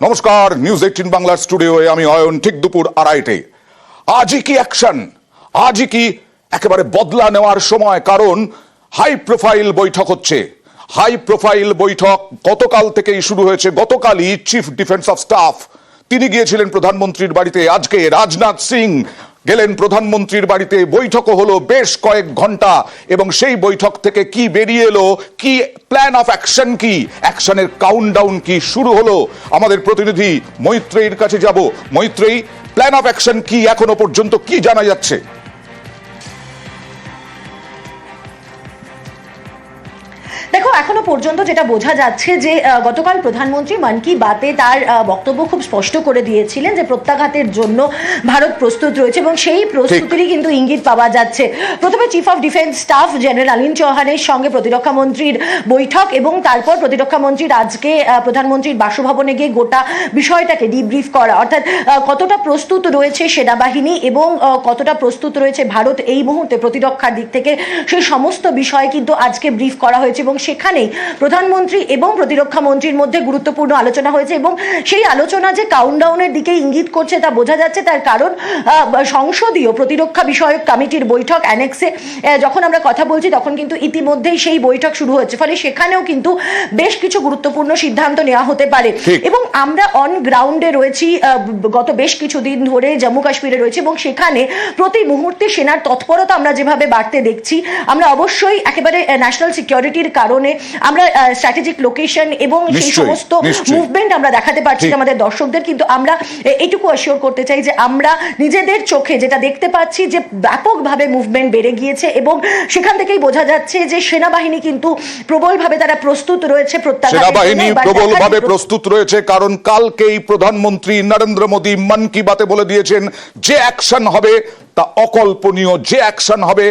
নমস্কার news eighteen বাংলার স্টুডিওয়ে আমি অয়ন ঠিক দুপুর আড়াইটে। আজই কি অ্যাকশন আজই কি একেবারে বদলা নেওয়ার সময়? কারণ হাই প্রোফাইল বৈঠক হচ্ছে। হাই প্রোফাইল বৈঠক গতকাল থেকেই শুরু হয়েছে। গতকালই চিফ ডিফেন্স অফ স্টাফ তিনি গিয়েছিলেন প্রধানমন্ত্রীর বাড়িতে। আজকে রাজনাথ সিং গেলেন প্রধানমন্ত্রীর বাড়িতে। বৈঠকও হলো বেশ কয়েক ঘণ্টা এবং সেই বৈঠক থেকে কি বেরিয়ে এলো? কি প্ল্যান অফ অ্যাকশন কি? অ্যাকশনের কাউন্টডাউন কি শুরু হলো? আমাদের প্রতিনিধি মৈত্রেয়ীর কাছে যাব। মৈত্রেয়ী প্ল্যান অফ অ্যাকশন কি এখনও পর্যন্ত কি জানা যাচ্ছে? এখনও পর্যন্ত যেটা বোঝা যাচ্ছে যে গতকাল প্রধানমন্ত্রী মন কি বাতে তার বক্তব্য খুব স্পষ্ট করে দিয়েছিলেন যে প্রত্যাঘাতের জন্য ভারত প্রস্তুত রয়েছে এবং সেই প্রস্তুতিরই কিন্তু ইঙ্গিত পাওয়া যাচ্ছে। প্রথমে chief of defence staff general আলিন চৌহানের সঙ্গে প্রতিরক্ষা মন্ত্রীর বৈঠক এবং তারপর প্রতিরক্ষা মন্ত্রীর আজকে প্রধানমন্ত্রীর বাসভবনে গিয়ে গোটা বিষয়টাকে ডিব্রিফ করা। অর্থাৎ কতটা প্রস্তুত রয়েছে সেনাবাহিনী এবং কতটা প্রস্তুত রয়েছে ভারত এই মুহূর্তে প্রতিরক্ষার দিক থেকে সেই সমস্ত বিষয় কিন্তু আজকে ব্রিফ করা হয়েছে এবং সেখানেই প্রধানমন্ত্রী এবং প্রতিরক্ষা মন্ত্রীর মধ্যে গুরুত্বপূর্ণ আলোচনা হয়েছে এবং সেই আলোচনা যে কাউন্টডাউনের দিকে ইঙ্গিত করছে তা বোঝা যাচ্ছে। তার কারণ সংসদীয় প্রতিরক্ষা বিষয়ক কমিটির বৈঠক অ্যানেক্সে যখন আমরা কথা বলছি তখন কিন্তু ইতিমধ্যেই সেই বৈঠক শুরু হচ্ছে। ফলে সেখানেও কিন্তু বেশ কিছু গুরুত্বপূর্ণ সিদ্ধান্ত নেওয়া হতে পারে। এবং আমরা অন গ্রাউন্ডে রয়েছি গত বেশ কিছুদিন ধরে জম্মু কাশ্মীরে রয়েছে এবং সেখানে প্রতি মুহূর্তে সেনার তৎপরতা আমরা যেভাবে বাড়তে দেখছি আমরা অবশ্যই একেবারে ন্যাশনাল সিকিউরিটির কারণে আমরা স্ট্র্যাটেজিক লোকেশন এবং সেই সমস্ত মুভমেন্ট আমরা দেখাতে পারছি আমাদের দর্শকদের কিন্তু আমরা এ- এইটুকু অ্যাসিওর করতে চাই যে আমরা নিজেদের চোখে যেটা দেখতে পাচ্ছি যে ব্যাপকভাবে মুভমেন্ট বেড়ে গিয়েছে এবং সেখান থেকেই বোঝা যাচ্ছে যে সেনাবাহিনী কিন্তু প্রবলভাবে তারা প্রস্তুত রয়েছে। সেনাবাহিনী প্রবলভাবে প্রস্তুত রয়েছে কারণ কালকেই প্রধানমন্ত্রী নরেন্দ্র মোদী মন কি বাতে বলে দিয়েছেন যে অ্যাকশন হবে তা অকল্পনীয় যে অ্যাকশন হবে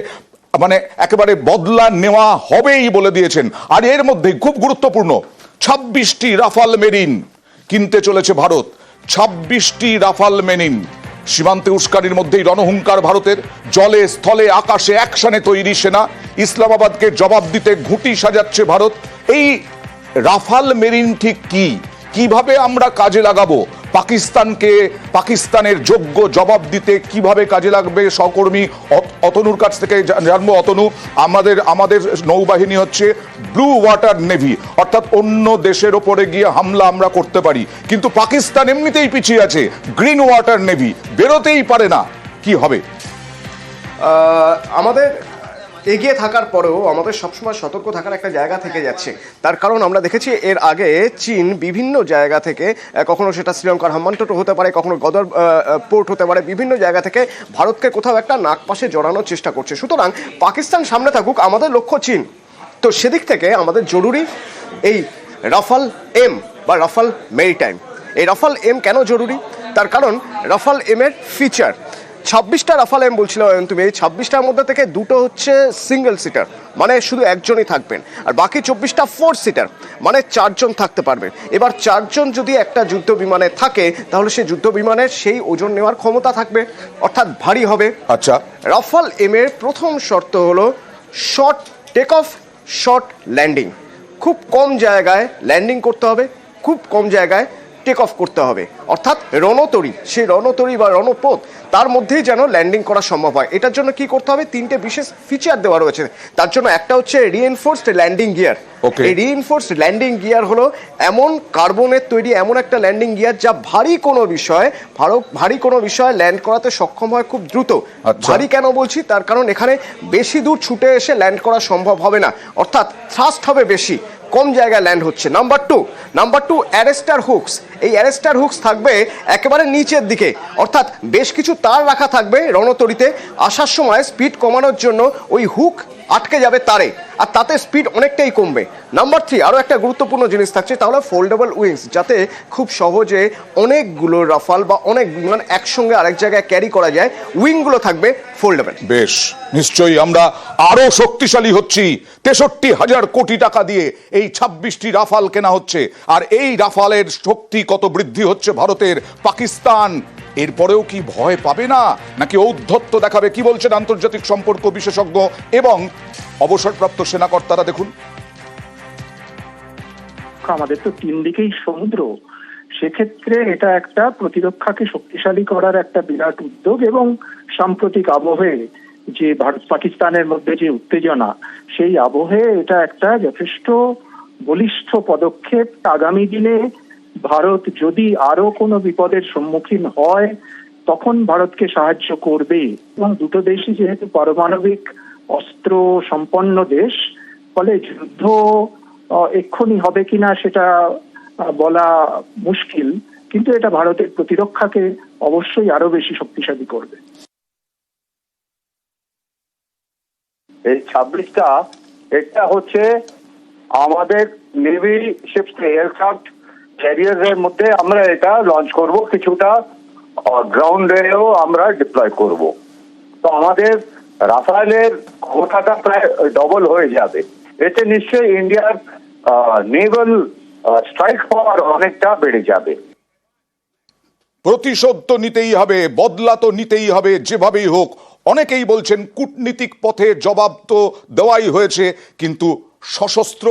মানে একেবারে বদলা নেওয়া হবেই বলে দিয়েছেন। আর এর মধ্যে খুব গুরুত্বপূর্ণ, ছাব্বিশটি রাফাল মেরিন কিনতে চলেছে ভারত। ছাব্বিশটি রাফাল মেরিন। সীমান্তে উস্কানির মধ্যেই রণহুঙ্কার ভারতের। জলে, স্থলে, আকাশে অ্যাকশনে তৈরি সেনা। ইসলামাবাদকে জবাব দিতে ঘুঁটি সাজাচ্ছে ভারত। এই রাফাল মেরিন ঠিক কি? কীভাবে আমরা কাজে লাগাবো? পাকিস্তানকে, পাকিস্তানের যোগ্য জবাব দিতে কীভাবে কাজে লাগবে সহকর্মী অত- অতনুর কাছ থেকে জানব অতনু। আমাদের আমাদের নৌবাহিনী হচ্ছে ব্লু ওয়াটার নেভি অর্থাৎ অন্য দেশের ওপরে গিয়ে হামলা আমরা করতে পারি। কিন্তু পাকিস্তান এমনিতেই পিছিয়ে আছে গ্রিন ওয়াটার নেভি বেরোতেই পারে না। কি হবে? আমাদের এগিয়ে থাকার পরেও আমাদের সবসময় সতর্ক থাকার একটা জায়গা থেকে যাচ্ছে। তার কারণ আমরা দেখেছি এর আগে চীন বিভিন্ন জায়গা থেকে কখনো সেটা শ্রীলঙ্কার হাম্মানটোটো হতে পারে, কখনো গদর পোর্ট হতে পারে, বিভিন্ন জায়গা থেকে ভারতকে কোথাও একটা নাক পাশে জড়ানোর চেষ্টা করছে। সুতরাং পাকিস্তান সামনে থাকুক, আমাদের লক্ষ্য চীন। তো সেদিক থেকে আমাদের জরুরি এই রাফাল এম বা রাফাল মেরিটাইম। এই রাফাল এম কেন জরুরি? তার কারণ রাফাল এমের ফিচার ছাব্বিশটা রাফাল এম বলছিল অয়ন তুমি এই ছাব্বিশটার মধ্যে থেকে দুটো হচ্ছে সিঙ্গেল সিটার মানে শুধু একজনই থাকবেন। আর বাকি চব্বিশটা ফোর সিটার মানে চারজন থাকতে পারবেন। এবার চারজন যদি একটা যুদ্ধ বিমানে থাকে তাহলে সেই যুদ্ধ বিমানের সেই ওজন নেওয়ার ক্ষমতা থাকবে অর্থাৎ ভারী হবে। আচ্ছা। রাফাল এম এর প্রথম শর্ত হলো short take off short landing খুব কম জায়গায় ল্যান্ডিং করতে হবে খুব কম জায়গায় টেক অফ করতে হবে। অর্থাৎ রণতরী সেই রণতরী বা রণপথ তার মধ্যেই যেন ল্যান্ডিং করা সম্ভব হয়। এটার জন্য কি করতে হবে? তিনটে বিশেষ ফিচার দেওয়া রয়েছে। তার জন্য একটা হচ্ছে রিএনফোর্সড ল্যান্ডিং গিয়ার. এই রিইনফোর্সড ল্যান্ডিং গিয়ার হলো এমন কার্বনের তৈরি এমন একটা ল্যান্ডিং গিয়ার যা ভারী কোনো বিষয় ভারো- ভারী কোনো বিষয় ল্যান্ড করাতে সক্ষম হয় খুব দ্রুত। আচ্ছা। ভারী কেন বলছি? তার কারণ এখানে বেশি দূর ছুটে এসে ল্যান্ড করা সম্ভব হবে না। অর্থাৎ থ্রাস্ট হবে বেশি। কম জায়গায় ল্যান্ড হচ্ছে। Number two number two arrester hooks এই অ্যারেস্টার হুকস থাকবে একেবারে নিচের দিকে। অর্থাৎ বেশ কিছু তার রাখা থাকবে রণতরিতে। আসার সময় স্পিড কমানোর জন্য ওই হুক আটকে যাবে তারে। আর তাতে স্পিড অনেকটাই কমবে। নাম্বার থ্রি আরও একটা গুরুত্বপূর্ণ জিনিস থাকছে তাহলে ফোল্ডেবল উইংস যাতে খুব সহজে অনেকগুলো রাফাল বা অনেক বিমান একসঙ্গে আরেক জায়গায় ক্যারি করা যায়। উইংগুলো থাকবে ফোল্ডেবল বেশ, নিশ্চয়ই আমরা আরও শক্তিশালী হচ্ছি। তেষট্টি হাজার কোটি টাকা দিয়ে এই ছাব্বিশটি রাফাল কেনা হচ্ছে। আর এই রাফালের শক্তি কত বৃদ্ধি হচ্ছে ভারতের, পাকিস্তান এরপরেও কি ভয় পাবে না? নাকি ঔদ্ধত্য দেখাবে? কি বলছেন আন্তর্জাতিক সম্পর্ক বিশেষজ্ঞ এবং অবসরপ্রাপ্ত সেনাকর্তারা দেখুন। আমাদের তো তিন দিকেই সমুদ্র। সেক্ষেত্রে এটা একটা প্রতিরক্ষাকে শক্তিশালী করার একটা বিরাট উদ্যোগ এবং সাম্প্রতিক আবহে যে ভারত পাকিস্তানের মধ্যে যে উত্তেজনা, সেই আবহে এটা একটা যথেষ্ট বলিষ্ঠ পদক্ষেপ আগামী দিনে ভারত যদি আরও কোনো বিপদের সম্মুখীন হয়, তখন ভারতকে সাহায্য করবে। এবং দুটো দেশই যেহেতু পারমাণবিক অস্ত্র সম্পন্ন দেশ, ফলে যুদ্ধ এক্ষুনি হবে কিনা সেটা বলা মুশকিল। কিন্তু এটা ভারতের প্রতিরক্ষাকে অবশ্যই আরও বেশি শক্তিশালী করবে। এই ছাব্বিশটা, এটা হচ্ছে আমাদের নেভি শিপস, এয়ারক্রাফট ক্যারিয়ার এর মধ্যে আমরা এটা লঞ্চ করব, কিছুটা গ্রাউন্ডেও আমরা ডিপ্লয় করব। তো আমাদের রাফালের ক্ষমতাটা প্রায় ডবল হয়ে যাবে। এতে নিশ্চয়ই ইন্ডিয়ার নেভাল স্ট্রাইক পাওয়ার অনেকটা বেড়ে যাবে। প্রতিশোধ তো নিতেই হবে, বদলা তো নিতেই হবে, যেভাবেই হোক, অনেকেই বলছেন কূটনীতিক পথে জবাব তো দেওয়াই হয়েছে, কিন্তু সশস্ত্র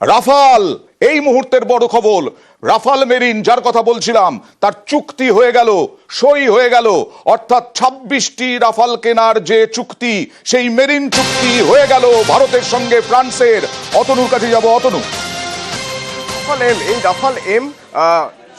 রাফাল, এই মুহূর্তের বড় খবর। রাফাল মেরিন, যার কথা বলছিলাম, তার চুক্তি হয়ে গেল, সই হয়ে গেল। অর্থাৎ ছাব্বিশটি রাফাল কেনার যে চুক্তি, সেই মেরিন চুক্তি হয়ে গেল ভারতের সঙ্গে ফ্রান্সের। অতনুর কাছে যাব, অতনু। রাফাল এম, এই রাফাল এম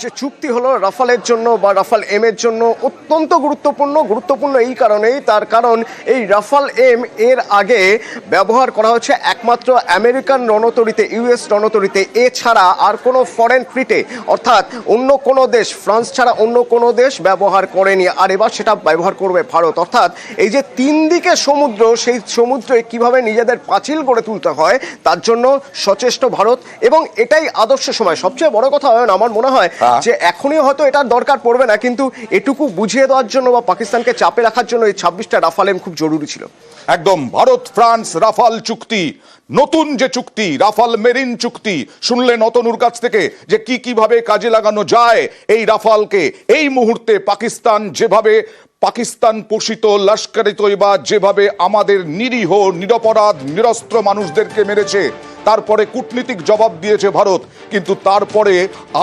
যে চুক্তি হলো রাফালের জন্য বা রাফাল এম এর জন্য অত্যন্ত গুরুত্বপূর্ণ গুরুত্বপূর্ণ এই কারণেই তার কারণ এই রাফাল এম এর আগে ব্যবহার করা হচ্ছে একমাত্র আমেরিকান রণতরীতে ইউএস রণতরীতে। এছাড়া আর কোনো ফরেন ফ্রিটে অর্থাৎ অন্য কোনো দেশ ফ্রান্স ছাড়া অন্য কোনো দেশ ব্যবহার করেনি। আর এবার সেটা ব্যবহার করবে ভারত। অর্থাৎ এই যে তিন দিকে সমুদ্র সেই সমুদ্রে কীভাবে নিজেদের পাঁচিল গড়ে তুলতে হয় তার জন্য সচেষ্ট ভারত। এবং এটাই আদর্শ সময়। সবচেয়ে বড় কথা অয়ন, আমার মনে হয় হ্যাঁ। যে এখনই হয়তো এটার দরকার পড়বে না কিন্তু এটুকু বুঝিয়ে দেওয়ার জন্য বা পাকিস্তানকে চাপে রাখার জন্য এই ছাব্বিশটা রাফালেম খুব জরুরি ছিল। একদম ভারত ফ্রান্স রাফাল চুক্তি নতুন যে চুক্তি রাফাল মেরিন চুক্তি শুনলেন অতনুর কাছ থেকে যে কি কীভাবে কাজে লাগানো যায় এই রাফালকে। এই মুহূর্তে পাকিস্তান যেভাবে পাকিস্তান পোষিত লস্করে তৈবা যেভাবে আমাদের নিরীহ নিরপরাধ নিরস্ত্র মানুষদেরকে মেরেছে তারপরে কূটনীতিক জবাব দিয়েছে ভারত, কিন্তু তারপরে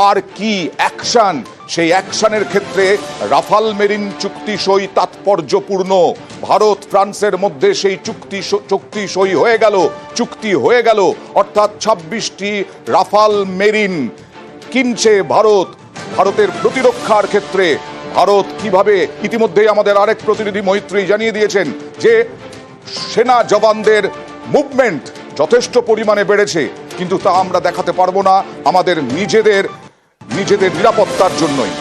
আর কি অ্যাকশন সেই অ্যাকশনের ক্ষেত্রে রাফাল মেরিন চুক্তি সই তাৎপর্যপূর্ণ। ভারত, ফ্রান্সের মধ্যে সেই চুক্তি চুক্তি সই হয়ে গেল, চুক্তি হয়ে গেল। অর্থাৎ ছাব্বিশটি রাফাল মেরিন কিনছে ভারত। ভারতের প্রতিরক্ষার ক্ষেত্রে ভারত কীভাবে ইতিমধ্যেই আমাদের আরেক প্রতিনিধি মৈত্রী জানিয়ে দিয়েছেন যে সেনা জওয়ানদের মুভমেন্ট যথেষ্ট পরিমাণে বেড়েছে কিন্তু তা আমরা দেখাতে পারব না আমাদের নিজেদের নিজেদের নিরাপত্তার জন্যই।